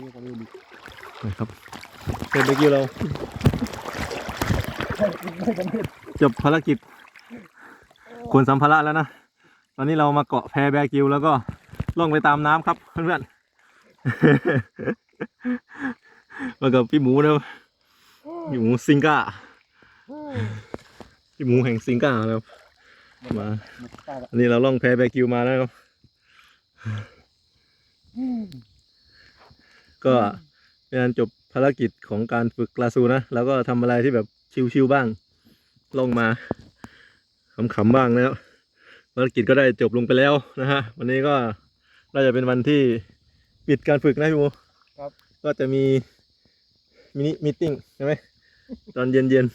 เรียกว่าเรือดินะครับเป็นเบกิวเราไม่สำเร็จจบภารกิจขนสัมภาระแล้วนะ ตอนนี้เรามาเกาะแพแบกิวแล้วก็ล่องไปตามน้ำครับเพื่อนๆมากับพี่หมูนะครับพี่หมูซิงก้าพี่หมูแห่งซิงก้านะครับมามันตายละอันนี้เราล่องแพแบกิวมาแล้วครับ ก็เป็นการจบภารกิจของการฝึกกลาซูนะแล้วก็ทำอะไรที่แบบชิวๆบ้าง ลงมาขำๆบ้างนะครับภารกิจก็ได้จบลงไปแล้วนะฮะวันนี้ก็น่าจะเป็นวันที่ปิดการฝึกนะพี่โมครับ ก็จะมีมินิมิ팅ใช่ไหมตอนเย็น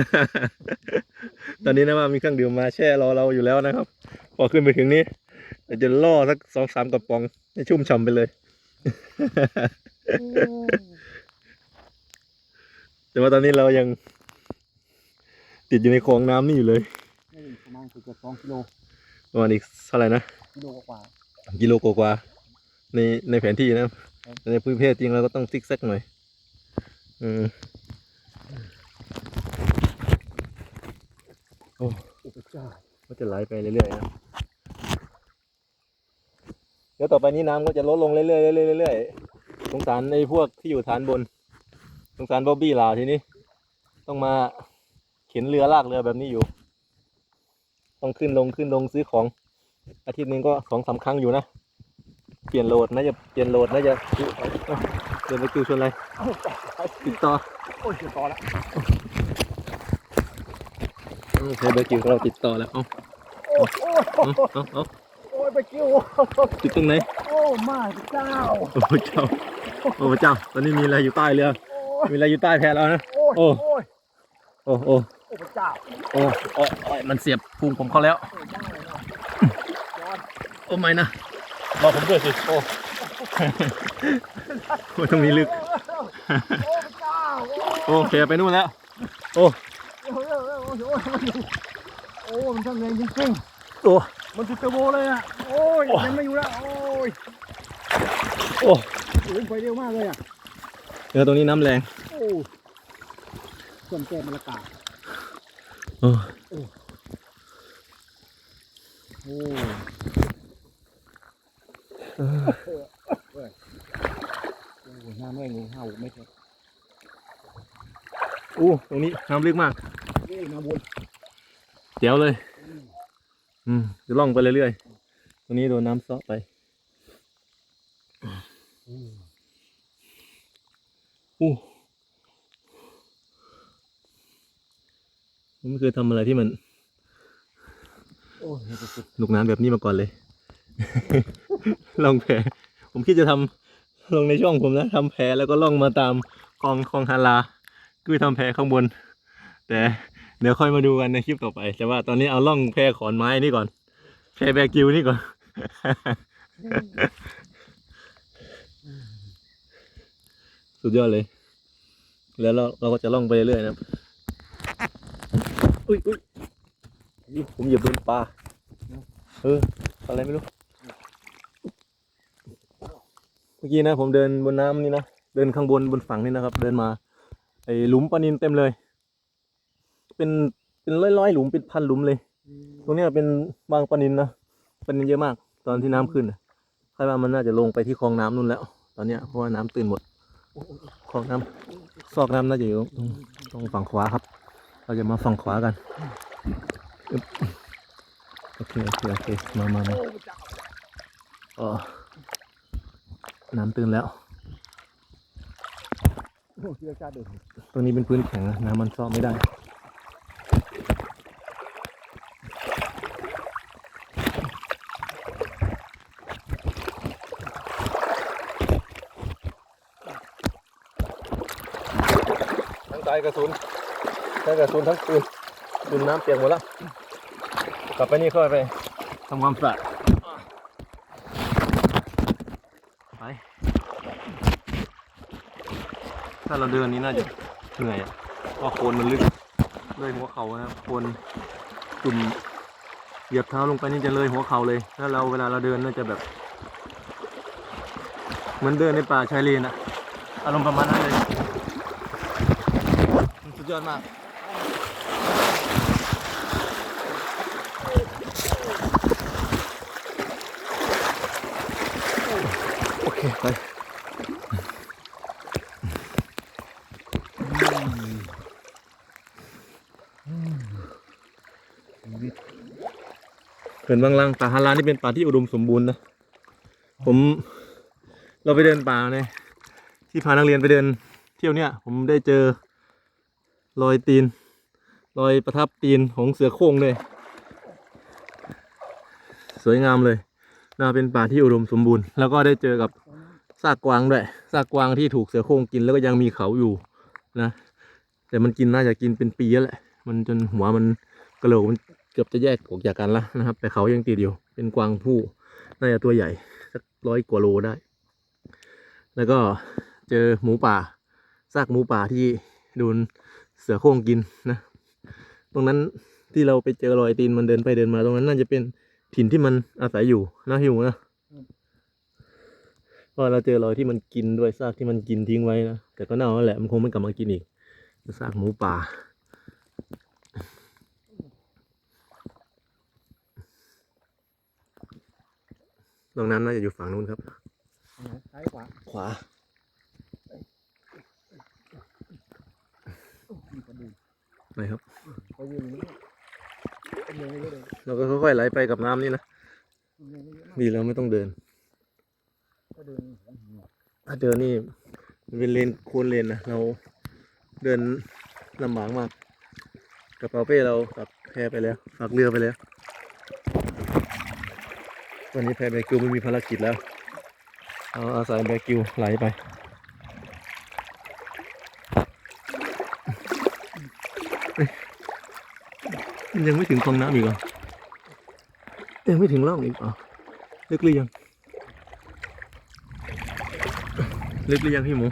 ๆ ตอนนี้นะว่ามีเครื่องดื่มมาแช่รอเราอยู่แล้วนะครับ พอขึ้นไปถึงนี้เดี๋ยวจะล่อสักสองสามกระป๋องให้ชุ่มฉ่ำไปเลย แต่ว่าตอนนี้เรายังติดอยู่ในคลองน้ำนี่อยู่เลยนี่ประมาณเกือบสองกิโลประมาณอีกเท่าไหร่นะกิโลกว่ากิโลกว่าๆในในแผนที่นะครับแต่ในพื้นเพจจริงเราก็ต้องซิกแซกหน่อยอืมโอ้โอ้พระเจ้าก็จะไหลไปเรื่อยๆนะ เดี๋ยวต่อไปนี้น้ำก็จะลดลงเรื่อยๆเรื่อยๆเรื่อยๆสงสารไอ้พวกที่อยู่ฐานบนสงสารบ๊อบบี้ลาทีนี้ ต้องมาเข็นเรือลากเรือแบบนี้อยู่ ต้องขึ้นลงขึ้นลงซื้อของ อาทิตย์หนึงก็สองสามครั้งอยู่นะ เปลี่ยนโหลดนะจะเปลี่ยนโหลดนะจะเอ้าเดินไปคิวชวนอะไรเอ้าไปติดต่อโอ้ยเดี๋ยวต่อละใช้เบอร์คิวของเราติดต่อแล้ว เอ้าโอ้ยโอ้ยเอ้าเอ้าเอ้าโอ้ย ไปกิ้วติดตรงไหนโอ้มาพระเจ้าโอ้พระเจ้าโอ้พระเจ้า ตอนนี้มีอะไรอยู่ใต้เรือโอ้ยมีอะไรอยู่ใต้แพเรานะโอ้ยโอ้โอ้ยโอ้โอ้โอ้พระเจ้าโอ้โอ้โอ้ยมันเสียบพุงผมเข้าแล้วโอ้ยได้เลยนะร้อนโอ้ไม่นะบอกผมด้วยสิโอ้โอ้ตรงนี้ลึกโอ้พระเจ้าโอ้แพไปนู่นแล้วโอ้โอ้ยโอ้ยโอ้ยโอ้ยโอ้ยโอ้ยมันทำแรงจริงโอ้ๆ มันสุดเทอร์โบเลยอะ โอ้ยยังไม่อยู่แล้ว โอ้ยโอ้โอ้ยไปเร็วมากเลยอะเรือตรงนี้น้ำแรง โอ้ส่วนแก้มรากาศโอ้โอ้โอ้ยน้ำแม่งงูเห่าไม่เท่โอ้ตรงนี้น้ำลึกมากโอ้ยน้ำวนเจ๋วเลย อืมจะล่องไปเรื่อยๆตรงนี้โดนน้ำซ้อไปอู้ผมไม่เคยทำอะไรที่มันโอ้ยสุดหนุกหนานแบบนี้มาก่อนเลยล่องแพผมคิดจะทำลงในช่องผมนะทำแพแล้วก็ล่องมาตามคลองคลองฮาราคือทำแพข้างบน แต่ เดี๋ยวค่อยมาดูกันในคลิปต่อไป แต่ว่าตอนนี้เอาล่องแพขอนไม้นี่ก่อนแพแบกิวนี่ก่อน สุดยอดเลย แล้วเราเราก็จะล่องไปเรื่อยๆนะอุ้ยอุ้ยอุ๊ยผมเหยียบโดนปลาเอออะไรไม่รู้เมื่อกี้นะ ผมเดินบนน้ำนี่นะเดินข้างบนบนฝั่งนี่นะครับ เดินมาไอ้หลุมปลานินเต็มเลย เป็นเป็นร้อยๆหลุมเป็นพันหลุมเลย ตรงเนี้ยเป็นบางปลานินนะปลานินเยอะมาก ตอนที่น้ำขึ้นน่ะคาดว่ามันน่าจะลงไปที่คลองน้ำนู่นแล้ว ตอนเนี้ยเพราะว่าน้ำตื่นหมดคลองน้ำซอกน้ำน่าจะอยู่ตรงตรงฝั่งขวาครับ เราจะมาฝั่งขวากันอึ๊บโอเคโอเคโอเคมามามาโอ้พระเจ้าอ๋อน้ำตื่นแล้วโอ้ยเสียชาติเดินตรงนี้เป็นพื้นแข็งนะน้ำมันซ่อมไม่ได้ ทั้งสายกระสุนทั้งกระสุนทั้งปืนปืนน้ำเปียกหมดแล้ว กลับไปนี่ค่อยไปทำความสะอาดไปถ้าเราเดินนี้น่าจะเหนื่อยอะเพราะโคนมันลึกเลยหัวเข่านะครับโคนจุ่มเหยียบเท้าลงไปนี่จะเลยหัวเข่าเลยถ้าเราเวลาเราเดินน่าจะแบบ เหมือนเดินในป่าชายเลนอะอารมณ์ประมาณนั้นเลย ดยอดมากโอเคไปเขื่อนบางลังป่าฮารานี่เป็นป่าที่อุดมสมบูรณ์นะ ผมเราไปเดินป่าเนี่ยที่พานักเรียนไปเดินเที่ยวเนี่ย ผมได้เจอ รอยตีน รอยประทับตีนของเสือโคร่งด้วยสวยงามเลยน่าเป็นป่าที่อุดมสมบูรณ์ แล้วก็ได้เจอกับซากกวางด้วยซากกวางที่ถูกเสือโคร่งกินแล้วก็ยังมีเขาอยู่นะ แต่มันกินน่าจะกินเป็นปีแล้วแหละ มันจนหัวมันกระโหลกมันเกือบจะแยกออกจากกันแล้วนะครับ แต่เขายังติดอยู่ เป็นกวางผู้น่าจะตัวใหญ่สักร้อยกว่าโลได้ แล้วก็เจอหมูป่าซากหมูป่าที่โดน เสือโคร่งกินนะตรงนั้นที่เราไปเจอรอยตีนมันเดินไปเดินมา ตรงนั้นน่าจะเป็นถิ่นที่มันอาศัยอยู่นะหิวนะเพราะเราเจอรอยที่มันกินด้วยซากที่มันกินทิ้งไว้นะแต่ก็เน่าแล้วแหละมันคงไม่กลับมากินอีกซากหมูป่าตรงนั้นน่าจะอยู่ฝั่งนู้นครับ ซ้ายขวา ขวา มีกระดูกไปครับเขายืนอย่างนี้ก็เดินไม่เยอะเลยเราก็ค่อยๆไหลไปกับน้ำนี่นะเดินไม่เยอะมากดีแล้วไม่ต้องเดินก็เดินหัวหัวถ้าเดินนี่มันเป็นเลนโคนเลนนะเราเดินลำบากมากกระเป๋าเป้เราฝากแพไปแล้วฝากเรือไปแล้ว วันนี้แพแบกิวไม่มีภารกิจแล้ว เอาอาศัยแบกิวไหลไปเอ้ ยมันยังไม่ถึงคลองน้ำอีกเหรอยังไม่ถึงร่องอีกเหรอลึกหรือยังลึกหรือยังพี่หมู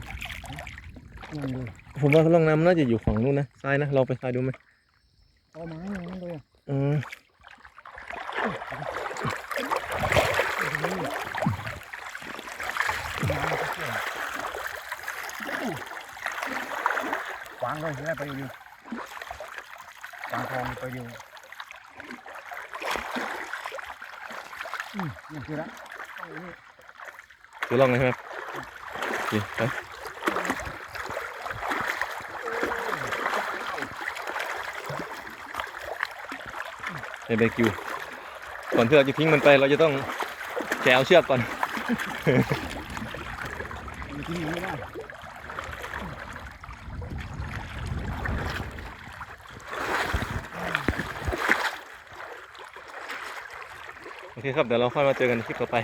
นั่งดูผมว่าร่องน้ำน่าจะอยู่ฝั่งนู้นนะซ้ายนะลองไปซ้ายดูไหมเอาไม้นั่งดูเออขวางเลยได้ไปอยู่ข วางทองไปอยู่อืมนี่คือละเอาอย่างนี้ดูร่องเลยใช่ไหมโอเคไปเฮ้ยเบกิว ก่อนที่เราจะทิ้งมันไปเราจะต้องแกะเอาเชือกก่อนมันทิ้งอย่างนี้ไม่ได้ โอเคครับ เดี๋ยวเราค่อยมาเจอกันในคลิปต่อไป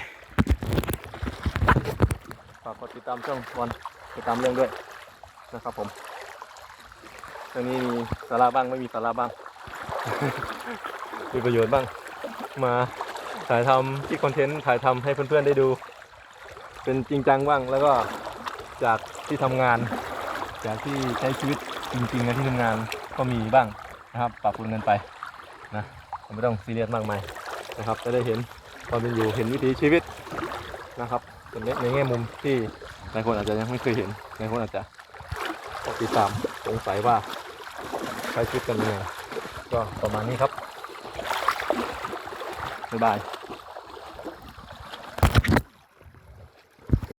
ฝากกดติดตามช่องวันติดตามเรื่องด้วยนะครับผมเรื่องนี้มีสาระบ้างไม่มีสาระบ้าง มีประโยชน์บ้าง มาถ่ายทำที่คอนเทนต์ถ่ายทำให้เพื่อนๆได้ดู เป็นจริงจังบ้างแล้วก็จากที่ทำงาน จากที่ใช้ชีวิตจริงๆในที่ทำงานก็มีบ้างนะครับปรับปรุงกันไปนะไม่ต้องซีเรียสมากมาย นะครับ จะได้เห็นความเป็นอยู่เห็นวิถีชีวิตนะครับเป็นในแง่มุมที่หลายคนอาจจะยังไม่เคยเห็นหลายคนอาจจะติดตามสงสัยว่าใช้ชีวิตกันยังไงก็ประมาณนี้ครับบ๊ายบาย